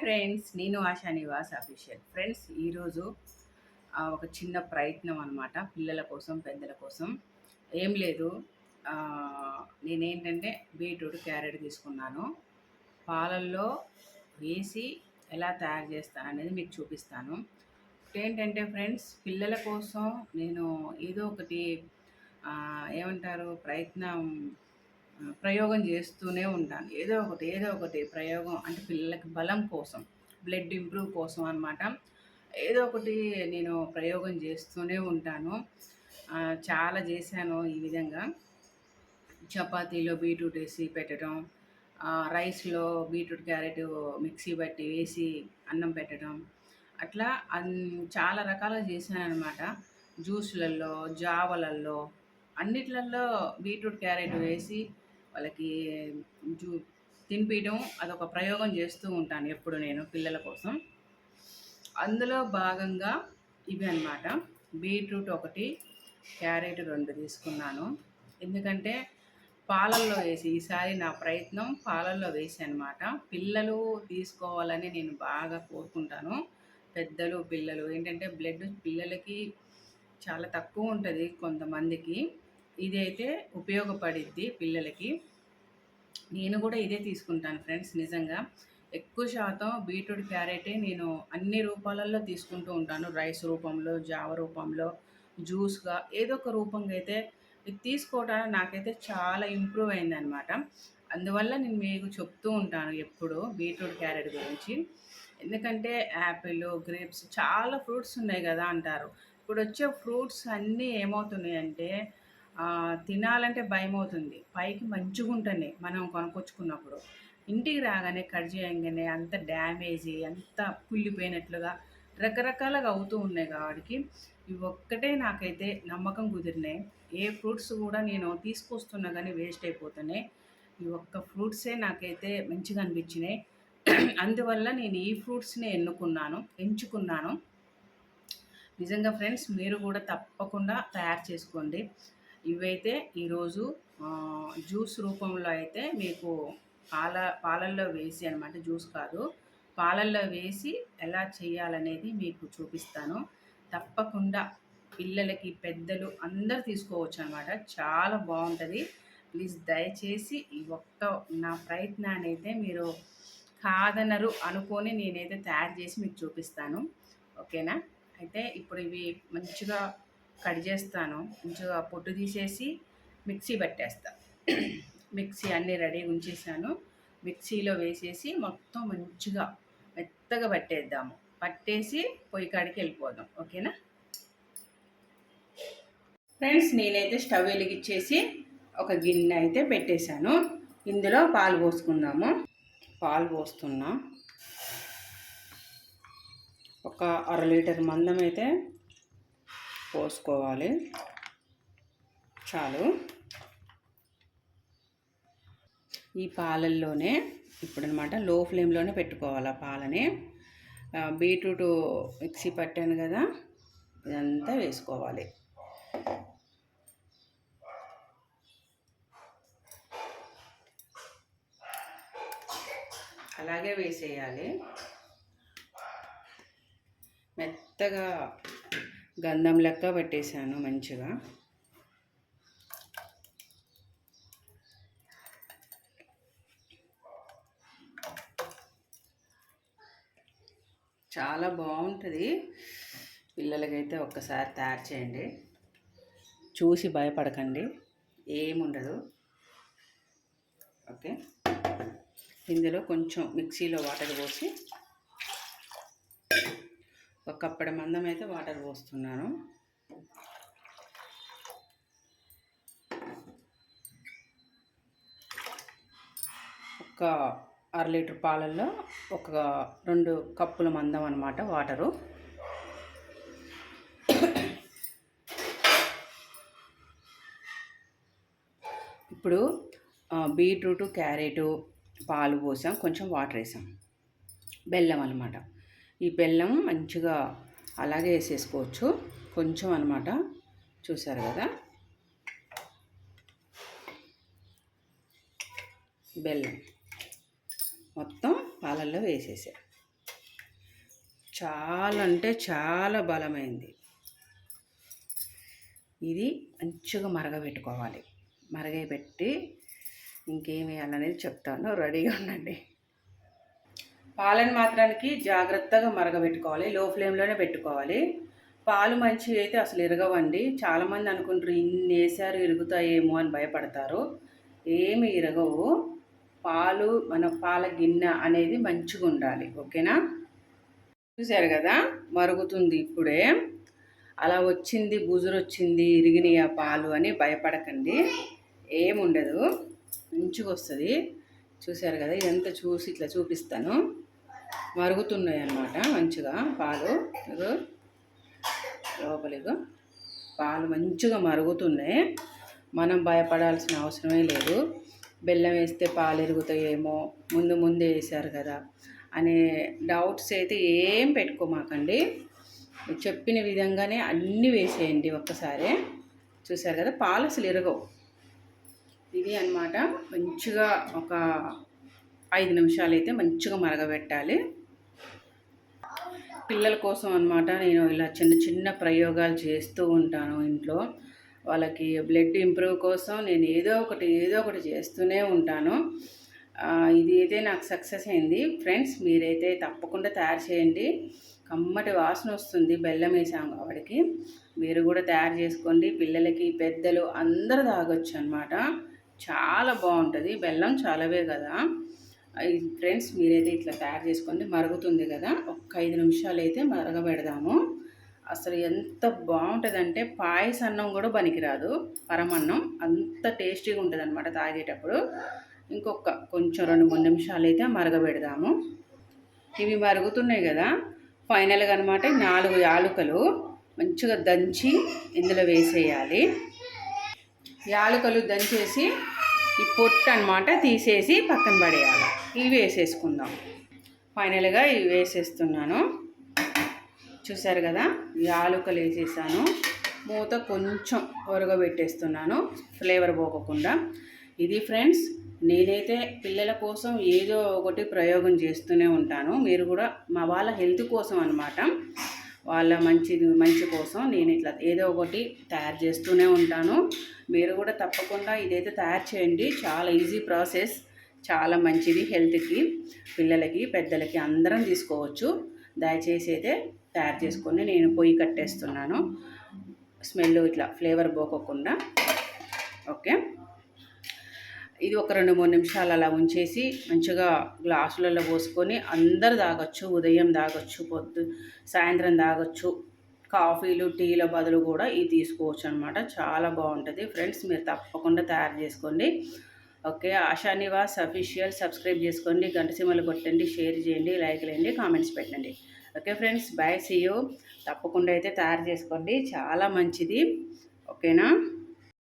Friends నేను ASHA Nivas official friends ఈరోజు ఒక చిన్న ప్రయత్నం అనమాట పిల్లల కోసం పెద్దల కోసం. ఏం లేదు నేనేంటంటే బీట్రూట్ క్యారెట్ తీసుకున్నాను. పాలల్లో వేసి ఎలా తయారు చేస్తాను అనేది మీకు చూపిస్తాను. ఏంటంటే ఫ్రెండ్స్ పిల్లల కోసం నేను ఏదో ఒకటి ఏమంటారు ప్రయత్నం ప్రయోగం చేస్తూనే ఉంటాను. ఏదో ఒకటి ఏదో ఒకటి ప్రయోగం అంటే పిల్లలకి బలం కోసం బ్లడ్ ఇంప్రూవ్ కోసం అనమాట ఏదో ఒకటి నేను ప్రయోగం చేస్తూనే ఉంటాను. చాలా చేశాను ఈ విధంగా. చపాతీలో బీట్రూట్ వేసి పెట్టడం రైస్లో బీట్రూట్ క్యారెట్ మిక్సీ బట్టి వేసి అన్నం పెట్టడం అట్లా అన్ చాలా రకాలుగా చేశాను అనమాట జ్యూస్లలో జావలల్లో అన్నిట్లలో బీట్రూట్ క్యారెట్ వేసి వాళ్ళకి జూ తినిపించడం అదొక ప్రయోగం చేస్తూ ఉంటాను ఎప్పుడు నేను పిల్లల కోసం. అందులో భాగంగా ఇవి అన్నమాట. బీట్రూట్ ఒకటి క్యారెట్ రెండు తీసుకున్నాను. ఎందుకంటే పాలల్లో వేసి ఈసారి నా ప్రయత్నం పాలల్లో వేసి అనమాట పిల్లలు తీసుకోవాలని నేను బాగా కోరుకుంటాను. పెద్దలు పిల్లలు ఏంటంటే బ్లడ్ పిల్లలకి చాలా తక్కువ ఉంటుంది కొంతమందికి. ఇదైతే ఉపయోగపడిద్ది పిల్లలకి. నేను కూడా ఇదే తీసుకుంటాను ఫ్రెండ్స్ నిజంగా. ఎక్కువ శాతం బీట్రూట్ క్యారెటే నేను అన్ని రూపాలలో తీసుకుంటూ ఉంటాను. రైస్ రూపంలో జావ రూపంలో జ్యూస్గా ఏదో ఒక రూపంగా అయితే ఇది తీసుకోవడానికి నాకైతే చాలా ఇంప్రూవ్ అయిందనమాట అందువల్ల నేను మీకు చెప్తూ ఉంటాను ఎప్పుడు బీట్రూట్ క్యారెట్ గురించి. ఎందుకంటే యాపిల్ గ్రేప్స్ చాలా ఫ్రూట్స్ ఉన్నాయి కదా అంటారు. ఇప్పుడు వచ్చే ఫ్రూట్స్ అన్నీ ఏమవుతున్నాయంటే అంటే తినాలంటే భయం అవుతుంది పైకి మంచిగా ఉంటుంది మనం కొనుక్కొచ్చుకున్నప్పుడు. ఇంటికి రాగానే కట్ చేయగానే అంత డ్యామేజీ అంత కుళ్ళిపోయినట్లుగా రకరకాలుగా అవుతూ ఉన్నాయి కాబట్టి ఇవి ఒక్కటే నాకైతే నమ్మకం కుదిరినాయి. ఏ ఫ్రూట్స్ కూడా నేను తీసుకొస్తున్నా కానీ వేస్ట్ అయిపోతున్నాయి ఈ ఒక్క ఫ్రూట్సే నాకైతే మంచిగా అనిపించినాయి. అందువల్ల నేను ఈ ఫ్రూట్స్ని ఎన్నుకున్నాను ఎంచుకున్నాను. నిజంగా ఫ్రెండ్స్ మీరు కూడా తప్పకుండా తయారు చేసుకోండి. ఇవైతే ఈరోజు జ్యూస్ రూపంలో అయితే మీకు పాల పాలల్లో వేసి అనమాట జ్యూస్ కాదు. పాలల్లో వేసి ఎలా చేయాలనేది మీకు చూపిస్తాను. తప్పకుండా పిల్లలకి పెద్దలు అందరు తీసుకోవచ్చు అనమాట. చాలా బాగుంటుంది. ప్లీజ్ దయచేసి ఈ ఒక్క నా ప్రయత్నాన్ని అయితే మీరు కాదనరు అనుకొని నేనైతే తయారు చేసి మీకు చూపిస్తాను. ఓకేనా? అయితే ఇప్పుడు ఇవి మంచిగా కట్ చేస్తాను. మంచిగా పొట్టు తీసేసి మిక్సీ పట్టేస్తా. మిక్సీ అన్నీ రెడీ ఉంచేసాను. మిక్సీలో వేసేసి మొత్తం మంచిగా మెత్తగా పట్టేద్దాము. పట్టేసి పొయ్యి కాడికి వెళ్ళిపోదాం. ఓకేనా? ఫ్రెండ్స్ నేనైతే స్టవ్ వెలిగించేసి ఒక గిన్నె అయితే పెట్టేశాను. ఇందులో పాలు పోసుకుందాము. పాలు పోస్తున్నా. ఒక అర లీటర్ మందం అయితే పోసుకోవాలి. చాలు. ఈ పాలల్లోనే ఇప్పుడనమాట లో ఫ్లేమ్లోనే పెట్టుకోవాలి ఆ పాలని. బీట్రూట్ మిక్సీ పట్టాను కదా ఇదంతా వేసుకోవాలి. అలాగే వేసేయాలి. మెత్తగా గంధం లెక్క పెట్టేశాను మంచిగా. చాలా బాగుంటుంది. పిల్లలకైతే ఒక్కసారి తయారు చేయండి. చూసి భయపడకండి. ఏముండదు. ఓకే. ఇందులో కొంచెం మిక్సీలో వాటర్ పోసి కప్పడ మందం అయితే వాటర్ పోస్తున్నాను. ఒక అర లీటర్ పాలల్లో ఒక రెండు కప్పుల మందం అన్నమాట వాటరు. ఇప్పుడు బీట్రూటు బీట్రూట్ క్యారెటు పాలు పోసాం కొంచెం వాటర్ వేసాం. బెల్లం అనమాట ఈ బెల్లం మంచిగా అలాగే వేసేసుకోవచ్చు. కొంచెం అనమాట చూసారు కదా? బెల్లం మొత్తం పాలల్లో వేసేసా. చాలా అంటే చాలా బలమైంది. ఇది మంచిగా మరగబెట్టుకోవాలి. మరగబెట్టి ఇంకేం వేయాలనేది చెప్తాను. రెడీగా ఉండండి. పాలను మాత్రానికి జాగ్రత్తగా మరగబెట్టుకోవాలి. లో ఫ్లేమ్లోనే పెట్టుకోవాలి. పాలు మంచివి అయితే అసలు ఇరగవండి. చాలామంది అనుకుంటారు ఇన్ని వేసారు ఇరుగుతాయేమో అని భయపడతారు. ఏమి ఇరగవు. పాలు మన పాల గిన్నె అనేది మంచిగా ఉండాలి. ఓకేనా? చూశారు కదా? మరుగుతుంది ఇప్పుడే. అలా వచ్చింది బుజురు వచ్చింది ఇరిగినాయి ఆ పాలు అని భయపడకండి. ఏముండదు. మంచిగా వస్తుంది. చూశారు కదా? ఇదంతా చూసి ఇట్లా చూపిస్తాను. మరుగుతున్నాయి అన్నమాట మంచిగా పాలు. ఇగో లోపలిగా పాలు మంచిగా మరుగుతున్నాయి. మనం భయపడాల్సిన అవసరమే లేదు. బెల్లం వేస్తే పాలు ఎరుగుతాయేమో ముందు ముందే వేసారు కదా అనే డౌట్స్ అయితే ఏం పెట్టుకోమాకండి చెప్పిన విధంగానే అన్నీ వేసేయండి ఒక్కసారి. చూసారు కదా పాలు అసలు ఎరగవు. ఇది అనమాట మంచిగా ఒక ఐదు నిమిషాలు అయితే మంచిగా మరగబెట్టాలి. పిల్లల కోసం అనమాట నేను ఇలా చిన్న చిన్న ప్రయోగాలు చేస్తూ ఉంటాను ఇంట్లో. వాళ్ళకి బ్లడ్ ఇంప్రూవ్ కోసం నేను ఏదో ఒకటి ఏదో ఒకటి చేస్తూనే ఉంటాను. ఇది అయితే నాకు సక్సెస్ అయింది. ఫ్రెండ్స్ మీరైతే తప్పకుండా తయారు చేయండి. కమ్మటి వాసన వస్తుంది బెల్లం వేసాం కాబట్టి. మీరు కూడా తయారు చేసుకోండి. పిల్లలకి పెద్దలు అందరూ తాగొచ్చు అనమాట చాలా బాగుంటుంది. బెల్లం చాలావే కదా. ఫ్రెండ్స్ మీరైతే ఇట్లా తయారు చేసుకోండి మరుగుతుంది కదా ఒక ఐదు నిమిషాలు అయితే మరగబెడదాము. అసలు ఎంత బాగుంటుందంటే పాయసన్నం కూడా పనికిరాదు పరమన్నం. అంత టేస్టీగా ఉంటుంది అనమాట తాగేటప్పుడు. ఇంకొక కొంచెం రెండు మూడు నిమిషాలు అయితే మరగబెడదాము. ఇవి మరుగుతున్నాయి కదా ఫైనల్గా అనమాట నాలుగు యాలుకలు మంచిగా దంచి ఇందులో వేసేయాలి. యాలుకలు దంచేసి ఈ పొట్టు అనమాట తీసేసి పక్కన పడేయాలి. ఇవి వేసేసుకుందాం. ఫైనల్గా ఇవి వేసేస్తున్నాను. చూసారు కదా యాలుకలు వేసేసాను. మూత కొంచెం ఉరగబెట్టేస్తున్నాను ఫ్లేవర్ పోకకుండా ఇది ఫ్రెండ్స్ నేనైతే పిల్లల కోసం ఏదో ఒకటి ప్రయోగం చేస్తూనే ఉంటాను. మీరు కూడా మా వాళ్ళ హెల్త్ కోసం అనమాట వాళ్ళ మంచి మంచి కోసం నేను ఇట్లా ఏదో ఒకటి తయారు చేస్తూనే ఉంటాను. మీరు కూడా తప్పకుండా ఇదైతే తయారు చేయండి. చాలా ఈజీ ప్రాసెస్. చాలా మంచిది హెల్త్కి పిల్లలకి పెద్దలకి అందరం తీసుకోవచ్చు. దయచేసి అయితే తయారు చేసుకొని నేను పొయ్యి కట్టేస్తున్నాను. స్మెల్ ఇట్లా ఫ్లేవర్ పోకోకుండా. ఓకే. ఇది ఒక రెండు మూడు నిమిషాలు అలా ఉంచేసి మంచిగా గ్లాసులలో పోసుకొని అందరు తాగొచ్చు ఉదయం తాగొచ్చు పొద్దు సాయంత్రం తాగొచ్చు. కాఫీలు టీల బదులు కూడా ఇది తీసుకోవచ్చు అనమాట చాలా బాగుంటుంది. ఫ్రెండ్స్ మీరు తప్పకుండా తయారు చేసుకోండి. Okay Asha Nivas official. Subscribe చేసుకోండి గంట సీమలు కొట్టండి షేర్ చేయండి లైక్ చేయండి కామెంట్స్ పెట్టండి. ఓకే ఫ్రెండ్స్ బాయ్ సీయూ తప్పకుండా అయితే తయారు చేసుకోండి. చాలా మంచిది. ఓకేనా?